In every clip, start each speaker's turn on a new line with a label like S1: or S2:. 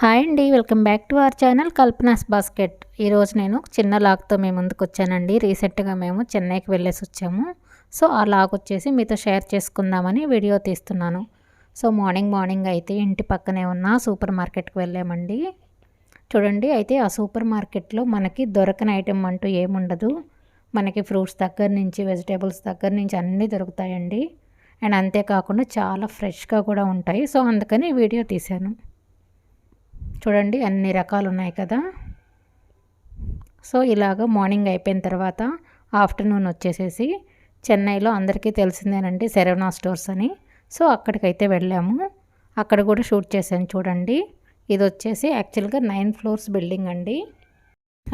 S1: Hi అండి welcome back to our channel Kalpana's basket. ఈరోజు నేను చిన్న లాక్తో మేము ముందుకు వచ్చానండి. రీసెంట్గా మేము చెన్నైకి వెళ్ళేసి వచ్చాము. సో ఆ లాక్ వచ్చేసి మీతో షేర్ చేసుకుందామని వీడియో తీస్తున్నాను. సో మార్నింగ్ మార్నింగ్ అయితే ఇంటి పక్కనే ఉన్న సూపర్ మార్కెట్కి వెళ్ళామండి. చూడండి అయితే ఆ సూపర్ మార్కెట్లో మనకి దొరకని ఐటెం అంటూ ఏముండదు. మనకి ఫ్రూట్స్ దగ్గర నుంచి వెజిటేబుల్స్ దగ్గర నుంచి అన్నీ దొరుకుతాయండి. అండ్ అంతేకాకుండా చాలా ఫ్రెష్గా కూడా ఉంటాయి. సో అందుకని వీడియో తీశాను. చూడండి అన్ని రకాలు ఉన్నాయి కదా. సో ఇలాగ మార్నింగ్ అయిపోయిన తర్వాత ఆఫ్టర్నూన్ వచ్చేసేసి చెన్నైలో అందరికీ తెలిసిందేనండి సెరవనా స్టోర్స్ అని. సో అక్కడికైతే వెళ్ళాము. అక్కడ కూడా షూట్ చేశాను చూడండి. ఇది వచ్చేసి యాక్చువల్గా నైన్ ఫ్లోర్స్ బిల్డింగ్ అండి.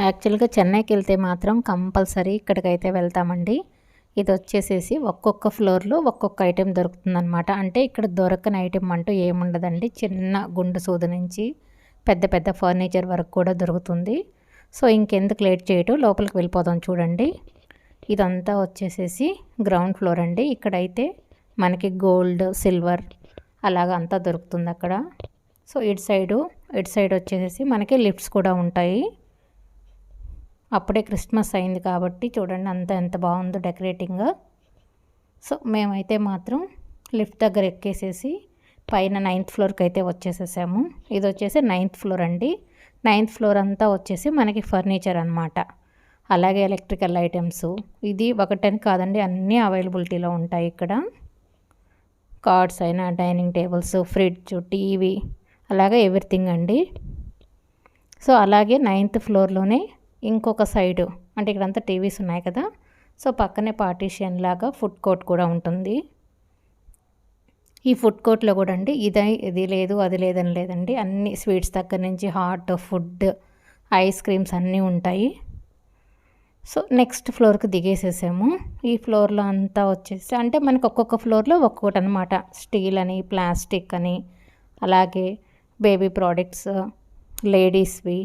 S1: యాక్చువల్గా చెన్నైకి వెళ్తే మాత్రం కంపల్సరీ ఇక్కడికైతే వెళ్తామండి. ఇది వచ్చేసేసి ఒక్కొక్క ఫ్లోర్లో ఒక్కొక్క ఐటెం దొరుకుతుందనమాట అంటే ఇక్కడ దొరకని ఐటెం అంటూ ఏముండదండి. చిన్న గుండు సూది నుంచి పెద్ద పెద్ద ఫర్నిచర్ వరకు కూడా దొరుకుతుంది. సో ఇంకెందుకు లేట్ చేయటం లోపలికి వెళ్ళిపోదాం చూడండి. ఇదంతా వచ్చేసేసి గ్రౌండ్ ఫ్లోర్ అండి. ఇక్కడైతే మనకి గోల్డ్ సిల్వర్ అలాగ అంతా దొరుకుతుంది అక్కడ. సో ఇటు సైడు ఇటు సైడ్ వచ్చేసేసి మనకి లిఫ్ట్స్ కూడా ఉంటాయి. అప్పుడే క్రిస్మస్ అయింది కాబట్టి చూడండి అంత ఎంత బాగుందో డెకరేటింగ్. సో మేమైతే మాత్రం లిఫ్ట్ దగ్గర ఎక్కేసేసి పైన నైన్త్ ఫ్లోర్కి అయితే వచ్చేసేసాము. ఇది వచ్చేసి నైన్త్ ఫ్లోర్ అండి. నైన్త్ ఫ్లోర్ అంతా వచ్చేసి మనకి ఫర్నిచర్ అనమాట అలాగే ఎలక్ట్రికల్ ఐటమ్స్. ఇది ఒకటని కాదండి అన్నీ అవైలబిలిటీలో ఉంటాయి ఇక్కడ. కార్డ్స్ అయినా డైనింగ్ టేబుల్స్ ఫ్రిడ్జ్ టీవీ అలాగే ఎవ్రీథింగ్ అండి. సో అలాగే నైన్త్ ఫ్లోర్లోనే ఇంకొక సైడు అంటే ఇక్కడంతా టీవీస్ ఉన్నాయి కదా. సో పక్కనే పార్టీషియన్ లాగా ఫుడ్ కోర్ట్ కూడా ఉంటుంది. ఈ ఫుడ్ కోర్ట్లో కూడా అండి ఇదే ఇది లేదు అది లేదని లేదండి. అన్ని స్వీట్స్ దగ్గర నుంచి హాట్ ఫుడ్ ఐస్ క్రీమ్స్ అన్నీ ఉంటాయి. సో నెక్స్ట్ ఫ్లోర్కి దిగేసేసాము. ఈ ఫ్లోర్లో అంతా వచ్చేసి అంటే మనకు ఒక్కొక్క ఫ్లోర్లో ఒక్కొక్కటి అనమాట స్టీల్ అని ప్లాస్టిక్ అని అలాగే బేబీ ప్రోడక్ట్స్ లేడీస్వి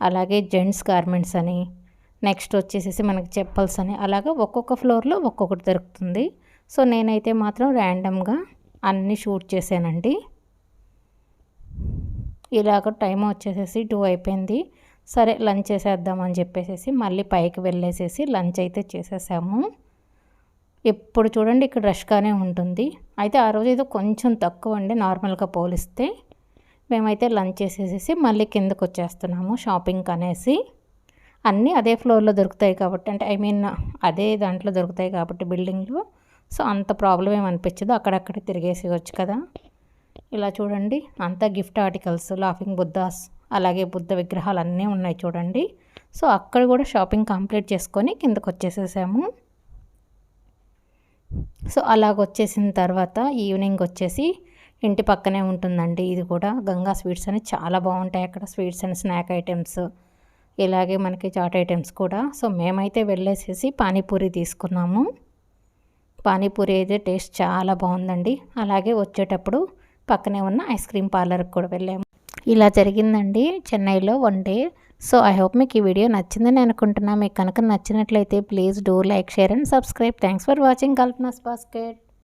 S1: అలాగే జెంట్స్ గార్మెంట్స్ అని నెక్స్ట్ వచ్చేసేసి మనకి చెప్పల్స్ అని అలాగా ఒక్కొక్క ఫ్లోర్లో ఒక్కొక్కటి దొరుకుతుంది. సో నేనైతే మాత్రం ర్యాండమ్గా అన్నీ షూట్ చేశానండి. ఇలాగ టైం వచ్చేసేసి టూ అయిపోయింది. సరే లంచ్ చేసేద్దామని చెప్పేసి మళ్ళీ పైకి వెళ్ళేసేసి లంచ్ అయితే చేసేసాము. ఎప్పుడు చూడండి ఇక్కడ రష్గానే ఉంటుంది. అయితే ఆ రోజు ఏదో కొంచెం తక్కువ అండి నార్మల్గా పోలిస్తే. మేమైతే లంచ్ చేసేసేసి మళ్ళీ కిందకు వచ్చేస్తున్నాము షాపింగ్ అనేసి అన్నీ అదే ఫ్లోర్లో దొరుకుతాయి కాబట్టి అంటే ఐ మీన్ అదే దాంట్లో దొరుకుతాయి కాబట్టి బిల్డింగ్లో. సో అంత ప్రాబ్లం ఏమనిపించదు అక్కడక్కడ తిరిగేసేయచ్చు కదా. ఇలా చూడండి. అంతా గిఫ్ట్ ఆర్టికల్స్ లాఫింగ్ బుద్ధాస్ అలాగే బుద్ధ విగ్రహాలు అన్నీ ఉన్నాయి చూడండి. సో అక్కడ కూడా షాపింగ్ కంప్లీట్ చేసుకొని కిందకు వచ్చేసేసాము. సో అలాగ వచ్చేసిన తర్వాత ఈవినింగ్ వచ్చేసి ఇంటి పక్కనే ఉంటుందండి. ఇది కూడా గంగా స్వీట్స్ అని చాలా బాగుంటాయి అక్కడ. స్వీట్స్ అండ్ స్నాక్ ఐటమ్స్ ఇలాగే మనకి చాట్ ఐటమ్స్ కూడా. సో మేమైతే వెళ్ళేసేసి పానీపూరి తీసుకున్నాము. పానీపూరి అయితే టేస్ట్ చాలా బాగుందండి. అలాగే వచ్చేటప్పుడు పక్కనే ఉన్న ఐస్ క్రీమ్ పార్లర్కి కూడా వెళ్ళాము. ఇలా జరిగిందండి చెన్నైలో one day. So I hope మీకు ఈ వీడియో నచ్చిందని అనుకుంటున్నా. మీకు కనుక నచ్చినట్లయితే please do like share and subscribe. Thanks for watching Kalpana's basket